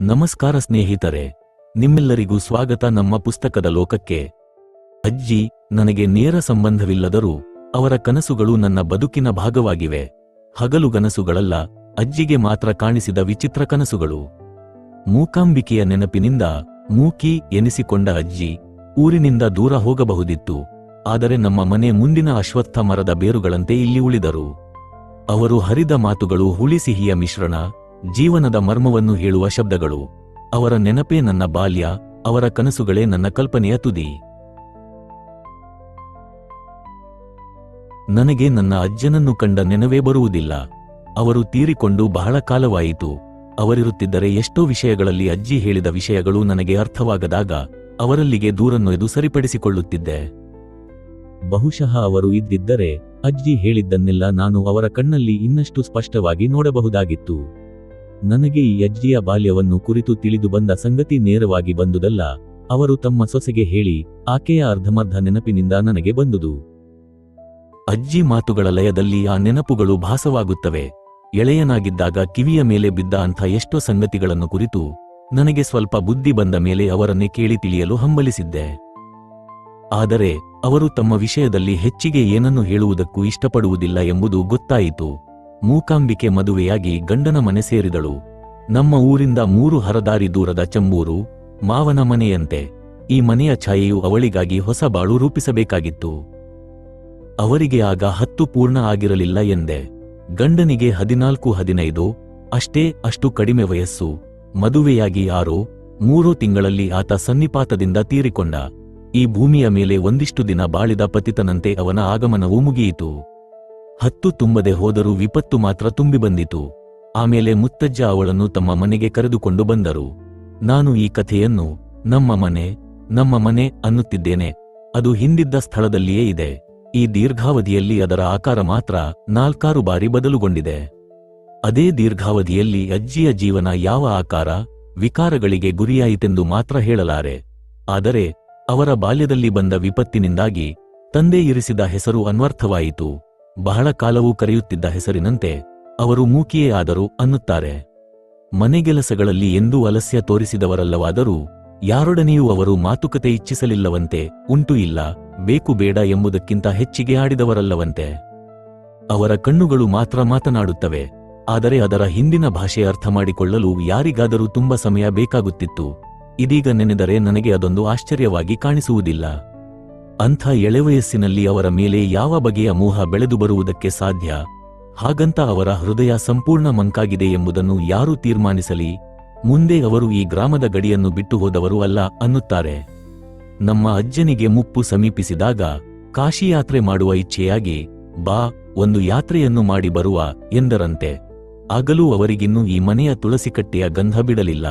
ನಮಸ್ಕಾರ ಸ್ನೇಹಿತರೆ, ನಿಮ್ಮೆಲ್ಲರಿಗೂ ಸ್ವಾಗತ ನಮ್ಮ ಪುಸ್ತಕದ ಲೋಕಕ್ಕೆ. ಅಜ್ಜಿ, ನನಗೆ ನೇರ ಸಂಬಂಧವಿಲ್ಲದರೂ ಅವರ ಕನಸುಗಳು ನನ್ನ ಬದುಕಿನ ಭಾಗವಾಗಿವೆ. ಹಗಲು ಕನಸುಗಳಲ್ಲ, ಅಜ್ಜಿಗೆ ಮಾತ್ರ ಕಾಣಿಸಿದ ವಿಚಿತ್ರ ಕನಸುಗಳು. ಮೂಕಾಂಬಿಕೆಯ ನೆನಪಿನಿಂದ ಮೂಕಿ ಎನಿಸಿಕೊಂಡ ಅಜ್ಜಿ ಊರಿನಿಂದ ದೂರ ಹೋಗಬಹುದಿತ್ತು, ಆದರೆ ನಮ್ಮ ಮನೆ ಮುಂದಿನ ಅಶ್ವತ್ಥ ಮರದ ಬೇರುಗಳಂತೆ ಇಲ್ಲಿ ಉಳಿದರು. ಅವರು ಹರಿದ ಮಾತುಗಳು ಹುಳಿ ಸಿಹಿಯ ಮಿಶ್ರಣ ಜೀವನದ ಮರ್ಮವನ್ನು ಹೇಳುವ ಶಬ್ದಗಳು. ಅವರ ನೆನಪೇ ನನ್ನ ಬಾಲ್ಯ, ಅವರ ಕನಸುಗಳೇ ನನ್ನ ಕಲ್ಪನೆಯ ತುದಿ. ನನಗೆ ನನ್ನ ಅಜ್ಜನನ್ನು ಕಂಡ ನೆನವೇ ಬರುವುದಿಲ್ಲ. ಅವರು ತೀರಿಕೊಂಡು ಬಹಳ ಕಾಲವಾಯಿತು. ಅವರಿರುತ್ತಿದ್ದರೆ ಎಷ್ಟೋ ವಿಷಯಗಳಲ್ಲಿ ಅಜ್ಜಿ ಹೇಳಿದ ವಿಷಯಗಳು ನನಗೆ ಅರ್ಥವಾಗದಾಗ, ಅವರಲ್ಲಿಗೆ ದೂರನ್ನೊಯ್ದು ಸರಿಪಡಿಸಿಕೊಳ್ಳುತ್ತಿದ್ದೆ. ಬಹುಶಃ ಅವರು ಇದ್ದಿದ್ದರೆ, ಅಜ್ಜಿ ಹೇಳಿದ್ದನ್ನೆಲ್ಲ ನಾನು ಅವರ ಕಣ್ಣಲ್ಲಿ ಇನ್ನಷ್ಟು ಸ್ಪಷ್ಟವಾಗಿ ನೋಡಬಹುದಾಗಿತ್ತು. ನನಗೆ ಈ ಅಜ್ಜಿಯ ಬಾಲ್ಯವನ್ನು ಕುರಿತು ತಿಳಿದು ಬಂದ ಸಂಗತಿ ನೇರವಾಗಿ ಬಂದುದಲ್ಲ. ಅವರು ತಮ್ಮ ಸೊಸೆಗೆ ಹೇಳಿ, ಆಕೆಯ ಅರ್ಧಮರ್ಧ ನೆನಪಿನಿಂದ ನನಗೆ ಬಂದುದು. ಅಜ್ಜಿ ಮಾತುಗಳ ಲಯದಲ್ಲಿ ಆ ನೆನಪುಗಳು ಭಾಸವಾಗುತ್ತವೆ. ಎಳೆಯನಾಗಿದ್ದಾಗ ಕಿವಿಯ ಮೇಲೆ ಬಿದ್ದ ಅಂಥ ಎಷ್ಟೋ ಸಂಗತಿಗಳನ್ನು ಕುರಿತು ನನಗೆ ಸ್ವಲ್ಪ ಬುದ್ಧಿ ಬಂದ ಮೇಲೆ ಅವರನ್ನೇ ಕೇಳಿ ತಿಳಿಯಲು ಹಂಬಲಿಸಿದ್ದೆ. ಆದರೆ, ಅವರು ತಮ್ಮ ವಿಷಯದಲ್ಲಿ ಹೆಚ್ಚಿಗೆ ಏನನ್ನು ಹೇಳುವುದಕ್ಕೂ ಇಷ್ಟಪಡುವುದಿಲ್ಲ ಎಂಬುದು ಗೊತ್ತಾಯಿತು. ಮೂಕಾಂಬಿಕೆ ಮದುವೆಯಾಗಿ ಗಂಡನ ಮನೆ ಸೇರಿದಳು. ನಮ್ಮ ಊರಿಂದ ಮೂರು ಹರದಾರಿ ದೂರದ ಚಂಬೂರು, ಮಾವನ ಮನೆಯಂತೆ. ಈ ಮನೆಯ ಛಾಯೆಯು ಅವಳಿಗಾಗಿ ಹೊಸ ಬಾಳು ರೂಪಿಸಬೇಕಾಗಿತ್ತು. ಅವರಿಗೆ ಆಗ ಹತ್ತು ಪೂರ್ಣ ಆಗಿರಲಿಲ್ಲ ಎಂದೆ. ಗಂಡನಿಗೆ ಹದಿನಾಲ್ಕು, ಹದಿನೈದು, ಅಷ್ಟೇ ಅಷ್ಟು ಕಡಿಮೆ ವಯಸ್ಸು. ಮದುವೆಯಾಗಿ ಆರೋ, ಮೂರು ತಿಂಗಳಲ್ಲಿ ಆತ ಸನ್ನಿಪಾತದಿಂದ ತೀರಿಕೊಂಡ. ಈ ಭೂಮಿಯ ಮೇಲೆ ಒಂದಿಷ್ಟು ದಿನ ಬಾಳಿದ ಪತಿತನಂತೆ ಅವನ ಆಗಮನವೂ ಮುಗಿಯಿತು. ಹತ್ತು ತುಂಬದೆ ಹೋದರೂ ವಿಪತ್ತು ಮಾತ್ರ ತುಂಬಿ ಬಂದಿತು. ಆಮೇಲೆ ಮುತ್ತಜ್ಜ ಅವಳನ್ನು ತಮ್ಮ ಮನೆಗೆ ಕರೆದುಕೊಂಡು ಬಂದರು. ನಾನು ಈ ಕಥೆಯನ್ನು ನಮ್ಮ ಮನೆ ನಮ್ಮ ಮನೆ ಅನ್ನುತ್ತಿದ್ದೇನೆ. ಅದು ಹಿಂದಿದ್ದ ಸ್ಥಳದಲ್ಲಿಯೇ ಇದೆ. ಈ ದೀರ್ಘಾವಧಿಯಲ್ಲಿ ಅದರ ಆಕಾರ ಮಾತ್ರ ನಾಲ್ಕಾರು ಬಾರಿ ಬದಲುಗೊಂಡಿದೆ. ಅದೇ ದೀರ್ಘಾವಧಿಯಲ್ಲಿ ಅಜ್ಜಿಯ ಜೀವನ ಯಾವ ಆಕಾರ, ವಿಕಾರಗಳಿಗೆ ಗುರಿಯಾಯಿತೆಂದು ಮಾತ್ರ ಹೇಳಲಾರೆ. ಆದರೆ ಅವರ ಬಾಲ್ಯದಲ್ಲಿ ಬಂದ ವಿಪತ್ತಿನಿಂದಾಗಿ ತಂದೆ ಇರಿಸಿದ ಹೆಸರು ಅನ್ವರ್ಥವಾಯಿತು. ಬಹಳ ಕಾಲವೂ ಕರೆಯುತ್ತಿದ್ದ ಹೆಸರಿನಂತೆ ಅವರು ಮೂಕಿಯೇ ಆದರು ಅನ್ನುತ್ತಾರೆ. ಮನೆಗೆಲಸಗಳಲ್ಲಿ ಎಂದೂ ಅಲಸ್ಯ ತೋರಿಸಿದವರಲ್ಲವಾದರೂ ಯಾರೊಡನೆಯೂ ಅವರು ಮಾತುಕತೆ ಇಚ್ಛಿಸಲಿಲ್ಲವಂತೆ ಉಂಟು ಇಲ್ಲ, ಬೇಕು ಬೇಡ ಎಂಬುದಕ್ಕಿಂತ ಹೆಚ್ಚಿಗೆ ಆಡಿದವರಲ್ಲವಂತೆ. ಅವರ ಕಣ್ಣುಗಳು ಮಾತ್ರ ಮಾತನಾಡುತ್ತವೆ, ಆದರೆ ಅದರ ಹಿಂದಿನ ಭಾಷೆ ಅರ್ಥ ಮಾಡಿಕೊಳ್ಳಲು ಯಾರಿಗಾದರೂ ತುಂಬ ಸಮಯ ಬೇಕಾಗುತ್ತಿತ್ತು. ಇದೀಗ ನೆನೆದರೆ ನನಗೆ ಅದೊಂದು ಆಶ್ಚರ್ಯವಾಗಿ ಕಾಣಿಸುವುದಿಲ್ಲ. ಅಂಥ ಎಳೆವಯಸ್ಸಿನಲ್ಲಿ ಅವರ ಮೇಲೆ ಯಾವ ಬಗೆಯ ಮೋಹ ಬೆಳೆದು ಬರುವುದಕ್ಕೆ ಸಾಧ್ಯ? ಹಾಗಂತ ಅವರ ಹೃದಯ ಸಂಪೂರ್ಣ ಮಂಕಾಗಿದೆ ಎಂಬುದನ್ನು ಯಾರು ತೀರ್ಮಾನಿಸಲಿ? ಮುಂದೆ ಅವರು ಈ ಗ್ರಾಮದ ಗಡಿಯನ್ನು ಬಿಟ್ಟು ಹೋದವರು ಅಲ್ಲ ಅನ್ನುತ್ತಾರೆ. ನಮ್ಮ ಅಜ್ಜನಿಗೆ ಮುಪ್ಪು ಸಮೀಪಿಸಿದಾಗ ಕಾಶಿಯಾತ್ರೆ ಮಾಡುವ ಇಚ್ಛೆಯಾಗಿ, ಬಾ, ಒಂದು ಯಾತ್ರೆಯನ್ನು ಮಾಡಿ ಬರುವ, ಎಂದರಂತೆ. ಆಗಲೂ ಅವರಿಗಿನ್ನೂ ಈ ಮನೆಯ ತುಳಸಿಕಟ್ಟೆಯ ಗಂಧ ಬಿಡಲಿಲ್ಲ.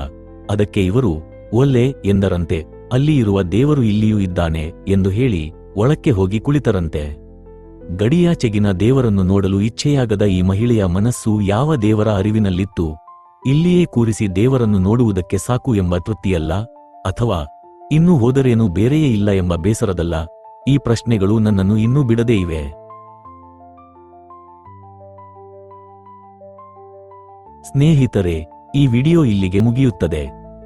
ಅದಕ್ಕೆ ಇವರು, ಒಲ್ಲೆ, ಎಂದರಂತೆ. ಅಲ್ಲಿ ಇರುವ ದೇವರು ಇಲ್ಲಿಯೂ ಇದ್ದಾನೆ ಎಂದು ಹೇಳಿ ಒಳಕ್ಕೆ ಹೋಗಿ ಕುಳಿತರಂತೆ. ಗಡಿಯಾಚೆಗಿನ ದೇವರನ್ನು ನೋಡಲು ಇಚ್ಛೆಯಾಗದ ಈ ಮಹಿಳೆಯ ಮನಸ್ಸು ಯಾವ ದೇವರ ಅರಿವಿನಲ್ಲಿತ್ತು? ಇಲ್ಲಿಯೇ ಕೂರಿಸಿ ದೇವರನ್ನು ನೋಡುವುದಕ್ಕೆ ಸಾಕು ಎಂಬ ತೃಪ್ತಿಯಲ್ಲ? ಅಥವಾ ಇನ್ನೂ ಹೋದರೇನು ಬೇರೆಯೇ ಇಲ್ಲ ಎಂಬ ಬೇಸರದಲ್ಲ? ಈ ಪ್ರಶ್ನೆಗಳು ನನ್ನನ್ನು ಇನ್ನೂ ಬಿಡದೇ ಇವೆ. ಸ್ನೇಹಿತರೆ, ಈ ವಿಡಿಯೋ ಇಲ್ಲಿಗೆ ಮುಗಿಯುತ್ತದೆ.